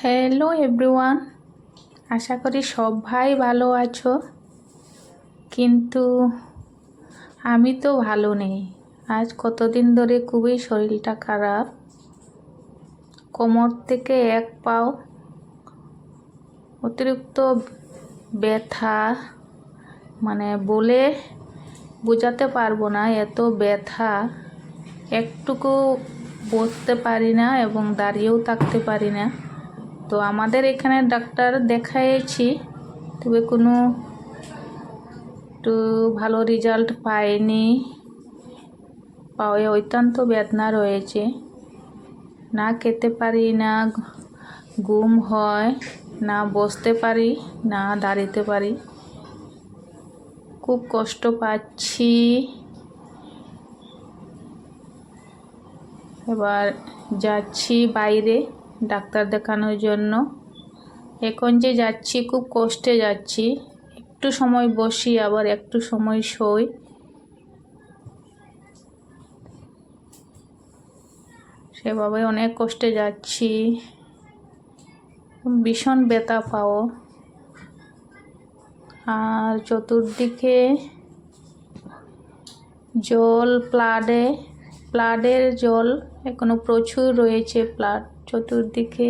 Hello everyone আশা করি সবাই ভালো আছো। কিন্তু আমি তো ভালো নেই। আজ কতদিন ধরে খুবই শরীরটা খারাপ। কোমর থেকে এক পাও অতিরিক্ত ব্যথা। মানে বলে বোঝাতে পারব না, এত ব্যথা। একটুকু বসতে পারি না এবং দাঁড়িয়েও থাকতে পারি না। তো আমাদের এখানে ডাক্তার দেখাইছি, তবে কোনো একটু ভালো রেজাল্ট পাইনি। পাওয়া অত্যন্ত বেদনা রয়েছে। না খেতে পারি, না ঘুম হয়, না বসতে পারি, না দাঁড়িতে পারি। খুব কষ্ট পাচ্ছি। এবার যাচ্ছি বাইরে। ডাক্তার দেখানোর জন্য। এখন যে যাচ্ছি, খুব কষ্টে যাচ্ছি। একটু সময় বসি, আবার একটু সময় শোই। সেভাবে অনেক কষ্টে যাচ্ছি। ভীষণ ব্যথা পাও। আর চতুর্দিকে জল প্লাডে প্লাডের জল এখনও প্রচুর রয়েছে প্লাড চতুর্দিকে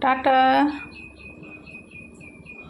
টাটা